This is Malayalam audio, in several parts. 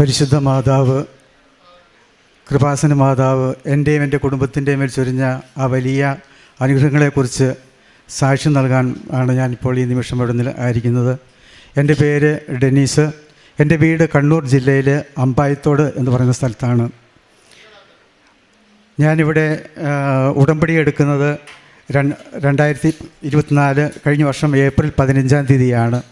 പരിശുദ്ധ മാതാവ് കൃപാസന മാതാവ് എന്റെയും എന്റെ കുടുംബത്തിന്റെയും മേൽ ചൊരിഞ്ഞ ആ വലിയ അനുഗ്രഹങ്ങളെക്കുറിച്ച് സാക്ഷ്യം നൽകാൻ ആണ് ഞാനിപ്പോൾ ഈ നിമിഷം ഇവിടെ ആയിരിക്കുന്നത്. എന്റെ പേര് ഡെനീസ്. എന്റെ വീട് കണ്ണൂർ ജില്ലയിലെ അമ്പായത്തോട് എന്ന് പറയുന്ന സ്ഥലത്താണ്. ഞാനിവിടെ ഉടമ്പടി എടുക്കുന്നത് രണ്ട് രണ്ടായിരത്തി ഇരുപത്തിനാല് കഴിഞ്ഞ വർഷം ഏപ്രിൽ പതിനഞ്ചാം തീയതിയാണ്.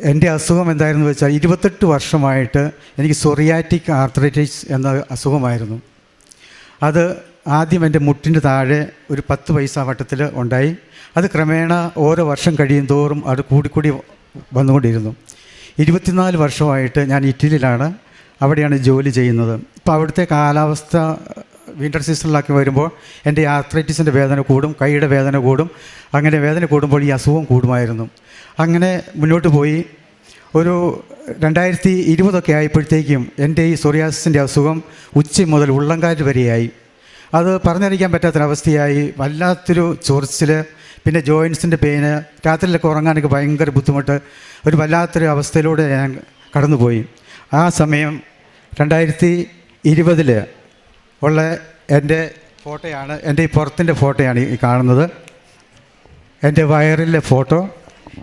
എന്റെ അസുഖം എന്തായിരുന്നു വെച്ചാൽ ഇരുപത്തെട്ട് വർഷമായിട്ട് എനിക്ക് സൊറിയാറ്റിക് ആർത്രൈറ്റിസ് എന്ന അസുഖമായിരുന്നു. അത് ആദ്യം എന്റെ മുട്ടിന്റെ താഴെ ഒരു പത്ത് പൈസ വട്ടത്തിൽ ഉണ്ടായി. അത് ക്രമേണ ഓരോ വർഷം കഴിയും തോറും അത് കൂടിക്കൂടി വന്നുകൊണ്ടിരുന്നു. ഇരുപത്തിനാല് വർഷമായിട്ട് ഞാൻ ഇറ്റലിയിലാണ്. അവിടെയാണ് ജോലി ചെയ്യുന്നത്. ഇപ്പോൾ അവിടുത്തെ കാലാവസ്ഥ വിന്റർ സീസണിലാക്കി വരുമ്പോൾ എന്റെ ആർത്രൈറ്റിസിന്റെ വേദന കൂടും കൈയുടെ വേദന കൂടും. അങ്ങനെ വേദന കൂടുമ്പോൾ ഈ അസുഖം കൂടുമായിരുന്നു. അങ്ങനെ മുന്നോട്ട് പോയി. ഒരു രണ്ടായിരത്തി ഇരുപതൊക്കെ ആയപ്പോഴത്തേക്കും എന്റെ ഈ സോറിയാസിന്റെ അസുഖം ഉച്ച മുതൽ ഉള്ളംകാറ്റ് വരെയായി. അത് പറഞ്ഞറിയിക്കാൻ പറ്റാത്തൊരവസ്ഥയായി. വല്ലാത്തൊരു ചൊറിച്ചിൽ പിന്നെ ജോയിൻസിന്റെ പെയിന് രാത്രിയിലൊക്കെ ഉറങ്ങാനൊക്കെ ഭയങ്കര ബുദ്ധിമുട്ട് ഒരു വല്ലാത്തൊരു അവസ്ഥയിലൂടെ ഞാൻ കടന്നുപോയി. ആ സമയം രണ്ടായിരത്തി ഇരുപതിൽ ഉള്ള എന്റെ ഫോട്ടോയാണ് എന്റെ ഈ പുറത്തിന്റെ ഫോട്ടോയാണ് ഈ കാണുന്നത്. എന്റെ വയറിലെ ഫോട്ടോ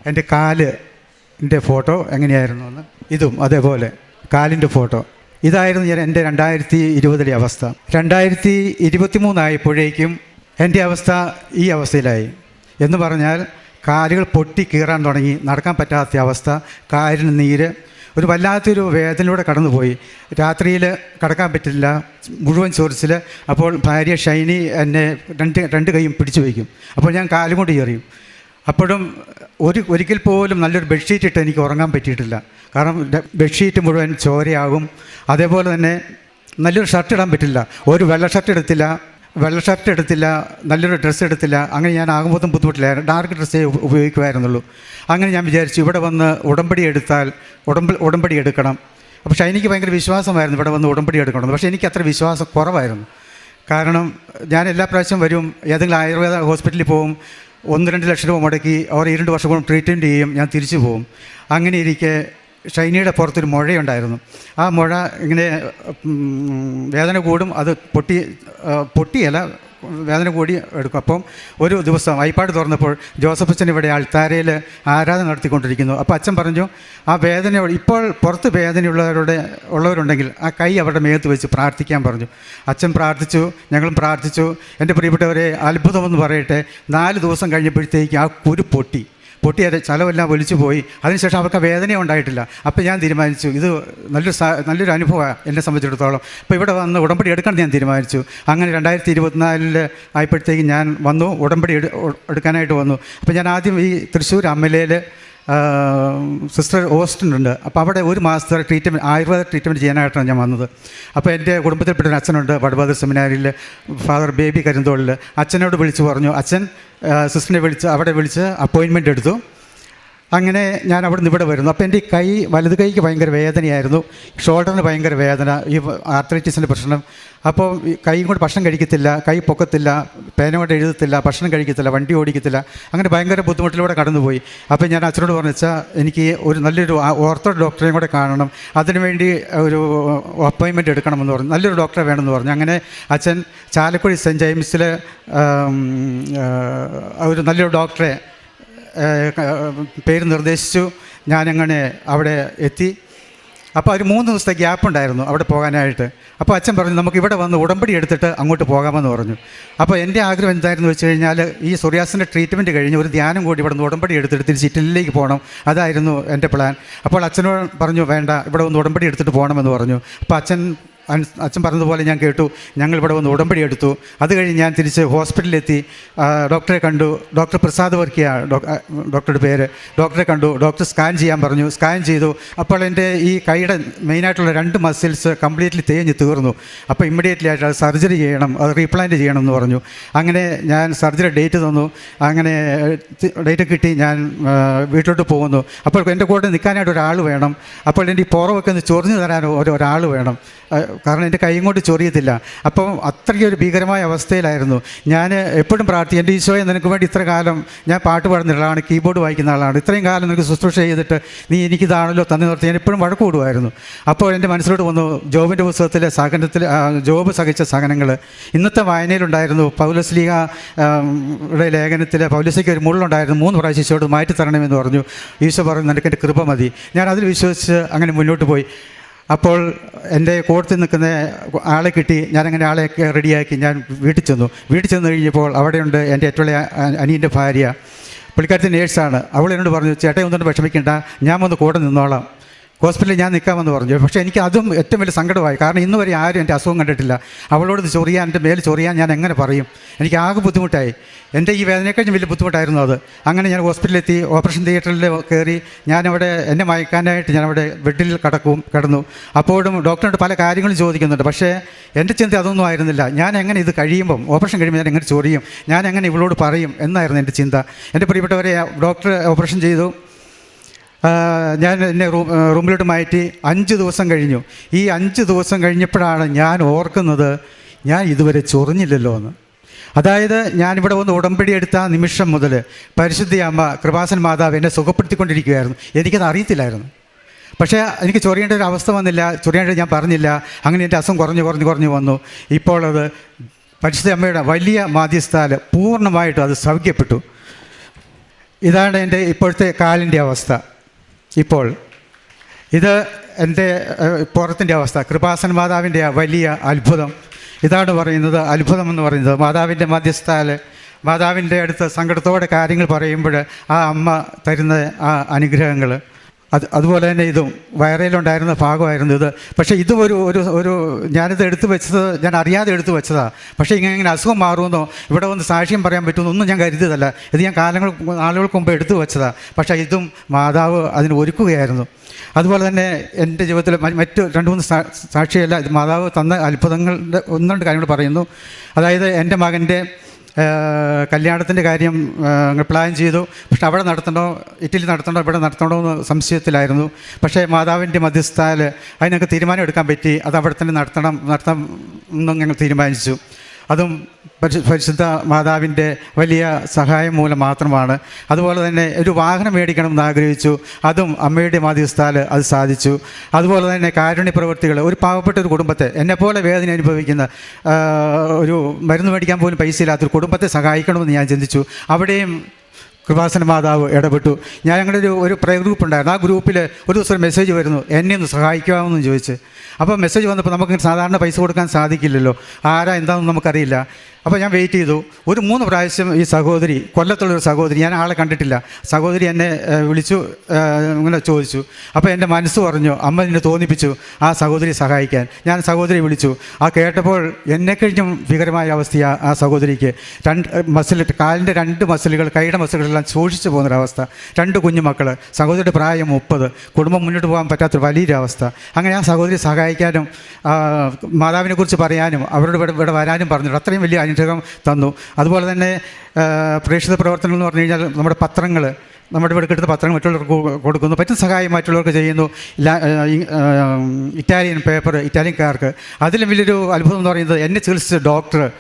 എന്റെ കാലിന്റെ ഫോട്ടോ എങ്ങനെയായിരുന്നു എന്ന്. ഇതും അതേപോലെ കാലിന്റെ ഫോട്ടോ. ഇതായിരുന്നു ഞാൻ എന്റെ രണ്ടായിരത്തി ഇരുപതിലെ അവസ്ഥ. രണ്ടായിരത്തി ഇരുപത്തി മൂന്നായപ്പോഴേക്കും എന്റെ അവസ്ഥ ഈ അവസ്ഥയിലായി. എന്ന് പറഞ്ഞാൽ കാലുകൾ പൊട്ടി കീറാൻ തുടങ്ങി. നടക്കാൻ പറ്റാത്ത അവസ്ഥ കാലിന് നീര് ഒരു വല്ലാത്തൊരു വേദനയിലൂടെ കടന്നുപോയി. രാത്രിയിൽ കടക്കാൻ പറ്റില്ല. മുഴുവൻ ചോറിച്ചിൽ അപ്പോൾ ഭാര്യ ഷൈനി എന്നെ രണ്ട് രണ്ട് കൈയും പിടിച്ചു വയ്ക്കും. അപ്പോൾ ഞാൻ കാലും കൊണ്ട് കയറിയും അപ്പോഴും ഒരു ഒരിക്കൽ പോലും നല്ലൊരു ബെഡ്ഷീറ്റ് ഇട്ട് എനിക്ക് ഉറങ്ങാൻ പറ്റിയിട്ടില്ല. കാരണം ബെഡ്ഷീറ്റ് മുഴുവൻ ചോരയാകും. അതേപോലെ തന്നെ നല്ലൊരു ഷർട്ട് ഇടാൻ പറ്റില്ല. ഒരു വെള്ള ഷർട്ട് എടുത്തില്ല. വെള്ള ഷർട്ട് എടുത്തില്ല നല്ലൊരു ഡ്രസ്സ് എടുത്തില്ല അങ്ങനെ ഞാൻ ആകുമ്പോഴും ബുദ്ധിമുട്ടില്ലായിരുന്നു ഡാർക്ക് ഡ്രസ്സേ ഉപ- ഉപയോഗിക്കുമായിരുന്നുള്ളൂ. അങ്ങനെ ഞാൻ വിചാരിച്ചു ഇവിടെ വന്ന് ഉടമ്പടി എടുത്താൽ ഉടമ്പ ഉടമ്പടി എടുക്കണം. പക്ഷേ എനിക്ക് ഭയങ്കര വിശ്വാസമായിരുന്നു ഇവിടെ വന്ന് ഉടമ്പടി എടുക്കണം പക്ഷേ എനിക്ക് അത്ര വിശ്വാസം കുറവായിരുന്നു. കാരണം ഞാൻ എല്ലാ പ്രാവശ്യം വരും ഏതെങ്കിലും ആയുർവേദ ഹോസ്പിറ്റലിൽ പോകും ഒന്ന് രണ്ട് ലക്ഷം രൂപ മുടക്കി അവർ ഈ രണ്ട് വർഷം കൊണ്ട് ട്രീറ്റ്മെന്റ് ചെയ്യും ഞാൻ തിരിച്ചു പോകും അങ്ങനെ ഇരിക്കെ ഷൈനിയുടെ പുറത്തൊരു മുഴയുണ്ടായിരുന്നു. ആ മുഴ ഇങ്ങനെ വേദന കൂടും അത് പൊട്ടി പൊട്ടിയല്ല വേദന കൂടി എടുക്കും. അപ്പം ഒരു ദിവസം ഐപ്പാട് തുറന്നപ്പോൾ ജോസഫ് അച്ഛൻ ഇവിടെ അൾത്താരയിൽ ആരാധന നടത്തിക്കൊണ്ടിരിക്കുന്നു. അപ്പോൾ അച്ഛൻ പറഞ്ഞു ആ വേദന ഇപ്പോൾ പുറത്ത് വേദനയുള്ളവരുടെ ഉള്ളവരുണ്ടെങ്കിൽ ആ കൈ അവരുടെ മേത്ത് വെച്ച് പ്രാർത്ഥിക്കാൻ പറഞ്ഞു. അച്ഛൻ പ്രാർത്ഥിച്ചു ഞങ്ങളും പ്രാർത്ഥിച്ചു. എന്റെ പ്രിയപ്പെട്ടവരെ അത്ഭുതമെന്ന് പറയട്ടെ നാല് ദിവസം കഴിഞ്ഞപ്പോഴത്തേക്ക് ആ കുരു പൊട്ടി. പൊട്ടിയത് ചലവെല്ലാം ഒലിച്ചു പോയി. അതിനുശേഷം അവർക്ക് വേദന ഉണ്ടായിട്ടില്ല. അപ്പോൾ ഞാൻ തീരുമാനിച്ചു ഇത് നല്ലൊരു നല്ലൊരു അനുഭവമാണ് എന്നെ സംബന്ധിച്ചിടത്തോളം. അപ്പോൾ ഇവിടെ വന്ന് ഉടമ്പടി എടുക്കാൻ ഞാൻ തീരുമാനിച്ചു. അങ്ങനെ രണ്ടായിരത്തി ഇരുപത്തിനാലിൽ ആയപ്പോഴത്തേക്ക് ഞാൻ വന്നു ഉടമ്പടി എടുക്കാനായിട്ട് വന്നു. അപ്പോൾ ഞാൻ ആദ്യം ഈ തൃശ്ശൂർ അമ്മലയിൽ സിസ്റ്റർ ഓസ്റ്റിൻ ഉണ്ട് അപ്പോൾ അവിടെ ഒരു മാസത്തെ ട്രീറ്റ്മെന്റ് ആയുർവേദ ട്രീറ്റ്മെന്റ് ചെയ്യാനായിട്ടാണ് ഞാൻ വന്നത്. അപ്പോൾ എന്റെ കുടുംബത്തിൽപ്പെട്ട ഒരു അച്ഛനുണ്ട് വടബാദർ സെമിനാരിൽ ഫാദർ ബേബി കരിന്തോളിൽ അച്ഛനോട് വിളിച്ച് പറഞ്ഞു അച്ഛൻ സിസ്റ്ററിനെ വിളിച്ച് അവിടെ വിളിച്ച് അപ്പോയിൻമെന്റ് എടുത്തു. അങ്ങനെ ഞാൻ അവിടെ നിന്ന് ഇവിടെ വരുന്നു. അപ്പോൾ എന്റെ ഈ കൈ വലത് കൈക്ക് ഭയങ്കര വേദനയായിരുന്നു. ഷോൾഡറിന് ഭയങ്കര വേദന ഈ ആർത്രൈറ്റിസിന്റെ പ്രശ്നം. അപ്പോൾ കൈ കൊണ്ട് ഭക്ഷണം കഴിക്കത്തില്ല കൈ പൊക്കത്തില്ല പേന കൊണ്ട് എഴുതത്തില്ല ഭക്ഷണം കഴിക്കത്തില്ല വണ്ടി ഓടിക്കത്തില്ല അങ്ങനെ ഭയങ്കര ബുദ്ധിമുട്ടിലൂടെ കടന്നുപോയി. അപ്പോൾ ഞാൻ അച്ഛനോട് പറഞ്ഞു വെച്ചാൽ എനിക്ക് ഒരു നല്ലൊരു ഓർത്തോ ഡോക്ടറെയും കൂടെ കാണണം. അതിനുവേണ്ടി ഒരു അപ്പോയിൻമെന്റ് എടുക്കണമെന്ന് പറഞ്ഞു. നല്ലൊരു ഡോക്ടറെ വേണമെന്ന് പറഞ്ഞു. അങ്ങനെ അച്ഛൻ ചാലക്കുടി സെന്റ് ജെയിംസിലെ ഒരു നല്ലൊരു ഡോക്ടറെ പേര് നിർദ്ദേശിച്ചു. ഞാനങ്ങനെ അവിടെ എത്തി. അപ്പോൾ ഒരു മൂന്ന് ദിവസത്തെ ഗ്യാപ്പ് ഉണ്ടായിരുന്നു അവിടെ പോകാനായിട്ട്. അപ്പോൾ അച്ഛൻ പറഞ്ഞു നമുക്ക് ഇവിടെ വന്ന് ഉടമ്പടി എടുത്തിട്ട് അങ്ങോട്ട് പോകാമെന്ന് പറഞ്ഞു. അപ്പോൾ എന്റെ ആഗ്രഹം എന്തായിരുന്നു വെച്ച് കഴിഞ്ഞാൽ ഈ സൊറിയാസിന്റെ ട്രീറ്റ്മെന്റ് കഴിഞ്ഞ് ഒരു ധ്യാനം കൂടി ഇവിടെ നിന്ന് ഉടമ്പടി എടുത്തിട്ട് തിരിച്ച് ഇറ്റലിയിലേക്ക് പോകണം. അതായിരുന്നു എന്റെ പ്ലാൻ അപ്പോൾ അച്ഛനോട് പറഞ്ഞു വേണ്ട ഇവിടെ ഒന്ന് ഉടമ്പടി എടുത്തിട്ട് പോകണമെന്ന് പറഞ്ഞു. അപ്പോൾ അച്ഛൻ അച്ഛൻ പറഞ്ഞതുപോലെ ഞാൻ കേട്ടു. ഞങ്ങൾ ഇവിടെ വന്ന് ഉടമ്പടി എടുത്തു. അത് കഴിഞ്ഞ് ഞാൻ തിരിച്ച് ഹോസ്പിറ്റലിലെത്തി. ഡോക്ടറെ കണ്ടു. ഡോക്ടർ പ്രസാദ് വർക്കിയ ഡോക്ടറുടെ പേര്. ഡോക്ടറെ കണ്ടു. ഡോക്ടർ സ്കാൻ ചെയ്യാൻ പറഞ്ഞു. സ്കാൻ ചെയ്തു. അപ്പോൾ എന്റെ ഈ കൈയുടെ മെയിനായിട്ടുള്ള രണ്ട് മസിൽസ് കംപ്ലീറ്റ്ലി തേഞ്ഞ് തീർന്നു. അപ്പോൾ ഇമ്മീഡിയറ്റ്ലി ആയിട്ട് അത് സർജറി ചെയ്യണം. അത് റീപ്ലാന്റ് ചെയ്യണം എന്ന് പറഞ്ഞു. അങ്ങനെ ഞാൻ സർജറി ഡേറ്റ് തന്നു. അങ്ങനെ ഡേറ്റ് കിട്ടി. ഞാൻ വീട്ടിലോട്ട് പോകുന്നു. അപ്പോൾ എന്റെ കൂടെ നിൽക്കാനായിട്ട് ഒരാൾ വേണം. അപ്പോൾ എന്റെ ഈ പുറമൊക്കെ ഒന്ന് ചൊറിഞ്ഞു തരാനോ ഒരു ഒരാൾ വേണം. കാരണം എന്റെ കൈ കൊണ്ട് ചൊറിയത്തില്ല. അപ്പം അത്രയ്ക്ക് ഒരു ഭീകരമായ അവസ്ഥയിലായിരുന്നു. ഞാൻ എപ്പോഴും പ്രാർത്ഥി എന്റെ ഈശോയെ നിനക്ക് വേണ്ടി ഇത്ര കാലം ഞാൻ പാട്ട് പാടുന്ന ആളാണ് കീബോർഡ് വായിക്കുന്ന ആളാണ്. ഇത്രയും കാലം നിനക്ക് ശുശ്രൂഷ ചെയ്തിട്ട് നീ എനിക്കിതാണല്ലോ തന്നെ നിർത്തി. ഞാൻ എപ്പോഴും വഴക്ക് കൂടുമായിരുന്നു. അപ്പോൾ എന്റെ മനസ്സിലോട്ട് വന്നു ജോബിന്റെ പുസ്തകത്തിലെ സഹനത്തിൽ ജോബ് സഹിച്ച സഹനങ്ങൾ ഇന്നത്തെ വായനയിലുണ്ടായിരുന്നു പൗലസ്ലീഹ ലേഖനത്തിൽ പൗലസ്ലിക്ക് ഒരു മുള്ളുണ്ടായിരുന്നു മൂന്ന് പ്രാവശ്യം ഈശോയോട് മാറ്റി തരണമെന്ന് പറഞ്ഞു. ഈശോ പറഞ്ഞു നിനക്ക് എന്റെ കൃപ മതി. ഞാൻ അതിൽ വിശ്വസിച്ച് അങ്ങനെ മുന്നോട്ട് പോയി. അപ്പോൾ എന്റെ കൂട്ടത്തിൽ നിൽക്കുന്ന ആളെ കിട്ടി ഞാനങ്ങനെ ആളെയൊക്കെ റെഡിയാക്കി ഞാൻ വീട്ടിൽ ചെന്നു. വീട്ടിൽ ചെന്ന് കഴിഞ്ഞപ്പോൾ അവിടെയുണ്ട് എന്റെ ഏറ്റവും അനിയന്റെ ഭാര്യ. പുള്ളിക്കാരത്തി നേഴ്സാണ്. അവൾ എന്നോട് പറഞ്ഞു ചേട്ടൻ ഒന്നുകൊണ്ട് വിഷമിക്കേണ്ട ഞാൻ വന്ന് കൂടെ നിന്നോളാം. ഹോസ്പിറ്റലിൽ ഞാൻ നിൽക്കാമെന്ന് പറഞ്ഞു. പക്ഷേ എനിക്ക് അതും ഏറ്റവും വലിയ സങ്കടമായി. കാരണം ഇന്ന് വരെ ആരും എന്റെ അസുഖം കണ്ടിട്ടില്ല. അവളോട് ഇത് ചൊറിയാൻ എന്റെ മേൽ ചൊറിയാൻ ഞാൻ എങ്ങനെ പറയും? എനിക്ക് ആകെ ബുദ്ധിമുട്ടായി. എന്റെ ഈ വേദനയെക്കഴിഞ്ഞും വലിയ ബുദ്ധിമുട്ടായിരുന്നു അത്. അങ്ങനെ ഞാൻ ഹോസ്പിറ്റലിലെത്തി ഓപ്പറേഷൻ തിയേറ്ററിൽ കയറി ഞാനവിടെ എന്നെ മയക്കാനായിട്ട് ഞാനവിടെ ബെഡിൽ കിടക്കും കിടന്നു. അപ്പോഴും ഡോക്ടറോട് പല കാര്യങ്ങളും ചോദിക്കുന്നുണ്ട്. പക്ഷേ എന്റെ ചിന്ത അതൊന്നും ആയിരുന്നില്ല. ഞാൻ എങ്ങനെ ഇത് കഴിയുമ്പം ഓപ്പറേഷൻ കഴിയുമ്പോൾ ഞാൻ എങ്ങനെ ചൊറിയും? ഞാൻ എങ്ങനെ ഇവളോട് പറയും? എന്നായിരുന്നു എന്റെ ചിന്ത. എന്റെ പ്രിയപ്പെട്ടവരെ ഡോക്ടർ ഓപ്പറേഷൻ ചെയ്തു. ഞാൻ എന്നെ റൂം റൂമിലോട്ട് മാറ്റി അഞ്ച് ദിവസം കഴിഞ്ഞു. ഈ അഞ്ച് ദിവസം കഴിഞ്ഞപ്പോഴാണ് ഞാൻ ഓർക്കുന്നത് ഞാൻ ഇതുവരെ ചൊറിഞ്ഞില്ലല്ലോ എന്ന്. അതായത് ഞാനിവിടെ വന്ന് ഉടമ്പടി എടുത്ത നിമിഷം മുതൽ പരിശുദ്ധി അമ്മ കൃപാസൻ മാതാവ് എന്നെ സുഖപ്പെടുത്തിക്കൊണ്ടിരിക്കുകയായിരുന്നു. എനിക്കത് അറിയത്തില്ലായിരുന്നു. പക്ഷേ എനിക്ക് ചൊറിയേണ്ട ഒരു അവസ്ഥ വന്നില്ല ചൊറിയേണ്ടത് ഞാൻ പറഞ്ഞില്ല. അങ്ങനെ എന്റെ അസം കുറഞ്ഞു കുറഞ്ഞു കുറഞ്ഞു വന്നു. ഇപ്പോൾ അത് പരിശുദ്ധ അമ്മയുടെ വലിയ മാധ്യസ്ഥാൽ പൂർണമായിട്ടും അത് സൗഖ്യപ്പെട്ടു. ഇതാണ് എന്റെ ഇപ്പോഴത്തെ കാലിന്റെ അവസ്ഥ. ഇപ്പോൾ ഇത് എന്റെ പുറത്തിന്റെ അവസ്ഥ. കൃപാസൻ മാതാവിന്റെ വലിയ അത്ഭുതം. ഇതാണ് പറയുന്നത് അത്ഭുതം എന്ന് പറയുന്നത്. മാതാവിന്റെ മധ്യസ്ഥാൽ മാതാവിന്റെ അടുത്ത് സങ്കടത്തോടെ കാര്യങ്ങൾ പറയുമ്പോൾ ആ അമ്മ തരുന്ന ആ അനുഗ്രഹങ്ങൾ. അത് അതുപോലെ തന്നെ ഇതും വയറയിലുണ്ടായിരുന്ന ഭാഗമായിരുന്നു ഇത്. പക്ഷേ ഇതും ഒരു ഒരു ഒരു ഞാനിത് എടുത്തു വെച്ചത് ഞാൻ അറിയാതെ എടുത്തു വെച്ചതാണ് പക്ഷേ ഇങ്ങനെ ഇങ്ങനെ അസുഖം മാറുമെന്നോ ഇവിടെ വന്ന് സാക്ഷ്യം പറയാൻ പറ്റുമെന്നോ ഒന്നും ഞാൻ കരുതിയതല്ല. ഇത് ഞാൻ കാലങ്ങൾ നാളുകൾക്ക് മുമ്പ് എടുത്തു വെച്ചതാണ് പക്ഷേ ഇതും മാതാവ് അതിന് ഒരുക്കുകയായിരുന്നു. അതുപോലെ തന്നെ എന്റെ ജീവിതത്തിൽ മറ്റു രണ്ട് മൂന്ന് സാക്ഷിയല്ല ഇത് മാതാവ് തന്ന അത്ഭുതങ്ങളുടെ ഒന്നുണ്ട് കാര്യങ്ങൾ പറയുന്നു. അതായത് എന്റെ മകന്റെ കല്യാണത്തിന്റെ കാര്യം പ്ലാൻ ചെയ്തു. പക്ഷെ അവിടെ നടത്തണോ ഇറ്റലി നടത്തണോ ഇവിടെ നടത്തണോ എന്ന് സംശയത്തിലായിരുന്നു. പക്ഷേ മാതാവിന്റെ മധ്യസ്ഥാൽ അതിനൊക്കെ തീരുമാനം എടുക്കാൻ പറ്റി. അത് അവിടെ തന്നെ നടത്തണം നടത്താം എന്നും ഞങ്ങൾ തീരുമാനിച്ചു. അതും പരിശു പരിശുദ്ധ മാതാവിന്റെ വലിയ സഹായം മൂലം മാത്രമാണ്. അതുപോലെ തന്നെ ഒരു വാഹനം മേടിക്കണം എന്ന് ആഗ്രഹിച്ചു. അതും അമ്മയുടെ മാധ്യസ്ഥാൽ അത് സാധിച്ചു. അതുപോലെ തന്നെ കാരുണ്യ പ്രവൃത്തികൾ ഒരു പാവപ്പെട്ട ഒരു കുടുംബത്തെ എന്നെപ്പോലെ വേദന അനുഭവിക്കുന്ന ഒരു മരുന്ന് മേടിക്കാൻ പോലും പൈസ ഇല്ലാത്തൊരു കുടുംബത്തെ സഹായിക്കണമെന്ന് ഞാൻ ചിന്തിച്ചു. അവിടെയും കൃപാസന മാതാവ് ഇടപെട്ടു. ഞാൻ ഞങ്ങളുടെ ഒരു ഒരു പ്രേ ഗ്രൂപ്പ് ഉണ്ടായിരുന്നു. ആ ഗ്രൂപ്പിൽ ഒരു ദിവസം ഒരു മെസ്സേജ് വരുന്നു. എന്നെ ഒന്ന് സഹായിക്കാമെന്ന് ചോദിച്ച്. അപ്പോൾ മെസ്സേജ് വന്നപ്പോൾ നമുക്ക് സാധാരണ പൈസ കൊടുക്കാൻ സാധിക്കില്ലല്ലോ. ആരാ എന്താണെന്ന് നമുക്കറിയില്ല. അപ്പോൾ ഞാൻ വെയിറ്റ് ചെയ്തു. ഒരു മൂന്ന് പ്രാവശ്യം ഈ സഹോദരി കൊല്ലത്തുള്ളൊരു സഹോദരി ഞാൻ ആളെ കണ്ടിട്ടില്ല. സഹോദരി എന്നെ വിളിച്ചു ഇങ്ങനെ ചോദിച്ചു. അപ്പോൾ എന്റെ മനസ്സ് പറഞ്ഞു അമ്മ എന്നെ തോന്നിപ്പിച്ചു ആ സഹോദരി സഹായിക്കാൻ. ഞാൻ സഹോദരി വിളിച്ചു. ആ കേട്ടപ്പോൾ എന്നെ കഴിഞ്ഞും ഭീകരമായ അവസ്ഥയാണ് ആ സഹോദരിക്ക്. രണ്ട് മസിൽ കാലിന്റെ രണ്ട് മസിലുകൾ കൈയുടെ മസിലുകളെല്ലാം സൂക്ഷിച്ചു പോകുന്നൊരവസ്ഥ. രണ്ട് കുഞ്ഞുമക്കൾ സഹോദരിയുടെ പ്രായം മുപ്പത്. കുടുംബം മുന്നോട്ട് പോകാൻ പറ്റാത്തൊരു വലിയൊരവസ്ഥ. അങ്ങനെ ആ സഹോദരി സഹായിക്കാനും മാതാവിനെക്കുറിച്ച് പറയാനും അവരോട് ഇവിടെ വരാനും പറഞ്ഞു അത്രയും വലിയ അനുഗ്രഹം തന്നു. അതുപോലെ തന്നെ പ്രേക്ഷിത പ്രവർത്തനം എന്ന് പറഞ്ഞു കഴിഞ്ഞാൽ നമ്മുടെ പത്രങ്ങൾ നമ്മുടെ ഇവിടെ കിട്ടുന്ന പത്രങ്ങൾ മറ്റുള്ളവർക്ക് കൊടുക്കുന്നു. പറ്റുന്ന സഹായം മറ്റുള്ളവർക്ക് ചെയ്യുന്നു. ഇറ്റാലിയൻ പേപ്പർ ഇറ്റാലിയൻകാർക്ക്. അതിലും വലിയൊരു അത്ഭുതം എന്ന് പറയുന്നത് എന്നെ ചികിത്സിച്ച ഡോക്ടർ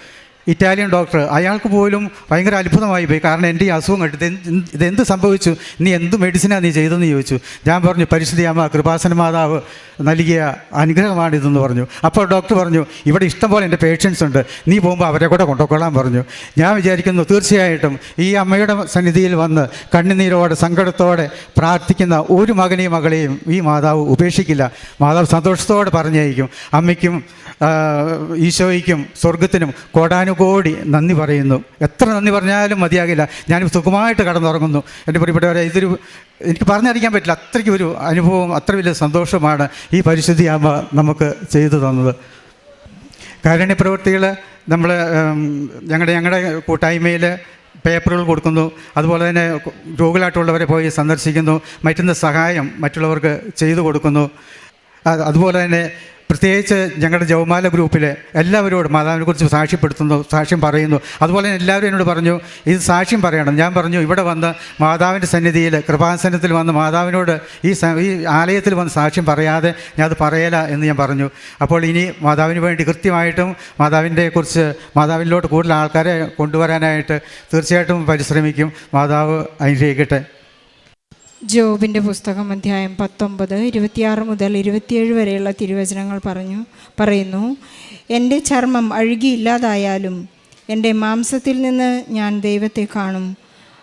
ഇറ്റാലിയൻ ഡോക്ടർ അയാൾക്ക് പോലും ഭയങ്കര അത്ഭുതമായി പോയി. കാരണം എന്റെ ഈ അസുഖം കണ്ടിട്ട് ഇതെന്ത് സംഭവിച്ചു? നീ എന്ത് മെഡിസിനാണ് നീ ചെയ്തതെന്ന് ചോദിച്ചു. ഞാൻ പറഞ്ഞു പരിശുദ്ധിയാമ്മ കൃപാസന മാതാവ് നൽകിയ അനുഗ്രഹമാണിതെന്ന് പറഞ്ഞു. അപ്പോൾ ഡോക്ടർ പറഞ്ഞു ഇവിടെ ഇഷ്ടംപോലെ എന്റെ പേഷ്യൻസ് ഉണ്ട്. നീ പോകുമ്പോൾ അവരെ കൂടെ കൊണ്ടുപോയിക്കൊള്ളാൻ പറഞ്ഞു. ഞാൻ വിചാരിക്കുന്നു തീർച്ചയായിട്ടും ഈ അമ്മയുടെ സന്നിധിയിൽ വന്ന് കണ്ണുനീരോടെ സങ്കടത്തോടെ പ്രാർത്ഥിക്കുന്ന ഒരു മകനെയും മകളെയും ഈ മാതാവ് ഉപേക്ഷിക്കില്ല. മാതാവ് സന്തോഷത്തോടെ പറഞ്ഞയക്കും. അമ്മയ്ക്കും ഈശോയ്ക്കും സ്വർഗത്തിനും കോടാനുകോടി നന്ദി പറയുന്നു. എത്ര നന്ദി പറഞ്ഞാലും മതിയാകില്ല. ഞാൻ സുഖമായിട്ട് കടന്നുറങ്ങുന്നു. എന്റെ പ്രിയപ്പെട്ടവരെ ഇതൊരു എനിക്ക് പറഞ്ഞറിയിക്കാൻ പറ്റില്ല. അത്രയ്ക്ക് ഒരു അനുഭവം അത്ര വലിയ സന്തോഷമാണ് ഈ പരിശുദ്ധി അമ്മ നമുക്ക് ചെയ്തു തന്നത്. കാരുണ്യ പ്രവൃത്തികൾ നമ്മൾ ഞങ്ങളുടെ ഞങ്ങളുടെ കൂട്ടായ്മയിൽ പേപ്പറുകൾ കൊടുക്കുന്നു. അതുപോലെ തന്നെ രോഗികളായിട്ടുള്ളവരെ പോയി സന്ദർശിക്കുന്നു. മറ്റുന്ന സഹായം മറ്റുള്ളവർക്ക് ചെയ്തു കൊടുക്കുന്നു. അതുപോലെ തന്നെ പ്രത്യേകിച്ച് ഞങ്ങളുടെ ജവമാല ഗ്രൂപ്പിലെ എല്ലാവരോടും മാതാവിനെ കുറിച്ച് സാക്ഷ്യപ്പെടുത്തുന്നു സാക്ഷ്യം പറയുന്നു. അതുപോലെ എല്ലാവരും എന്നോട് പറഞ്ഞു ഇത് സാക്ഷ്യം പറയണം. ഞാൻ പറഞ്ഞു ഇവിടെ വന്ന് മാതാവിന്റെ സന്നിധിയിൽ കൃപാസനത്തിൽ വന്ന് മാതാവിനോട് ഈ ഈ ആലയത്തിൽ വന്ന് സാക്ഷ്യം പറയാതെ ഞാൻ അത് പറയല എന്ന് ഞാൻ പറഞ്ഞു. അപ്പോൾ ഇനി മാതാവിന് വേണ്ടി കൃത്യമായിട്ടും മാതാവിന്റെ കുറിച്ച് മാതാവിനിലോട്ട് കൂടുതൽ ആൾക്കാരെ കൊണ്ടുവരാനായിട്ട് തീർച്ചയായിട്ടും പരിശ്രമിക്കും. മാതാവ് അനുഗ്രഹിക്കട്ടെ. ജോബിന്റെ പുസ്തകം അധ്യായം പത്തൊമ്പത് ഇരുപത്തിയാറ് മുതൽ ഇരുപത്തിയേഴ് വരെയുള്ള തിരുവചനങ്ങൾ പറഞ്ഞു പറയുന്നു എന്റെ ചർമ്മം അഴുകിയില്ലാതായാലും എന്റെ മാംസത്തിൽ നിന്ന് ഞാൻ ദൈവത്തെ കാണും.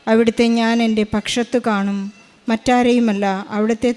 അവിടുത്തെ ഞാൻ എന്റെ പക്ഷത്ത് കാണും. മറ്റാരെയുമല്ല അവിടുത്തെ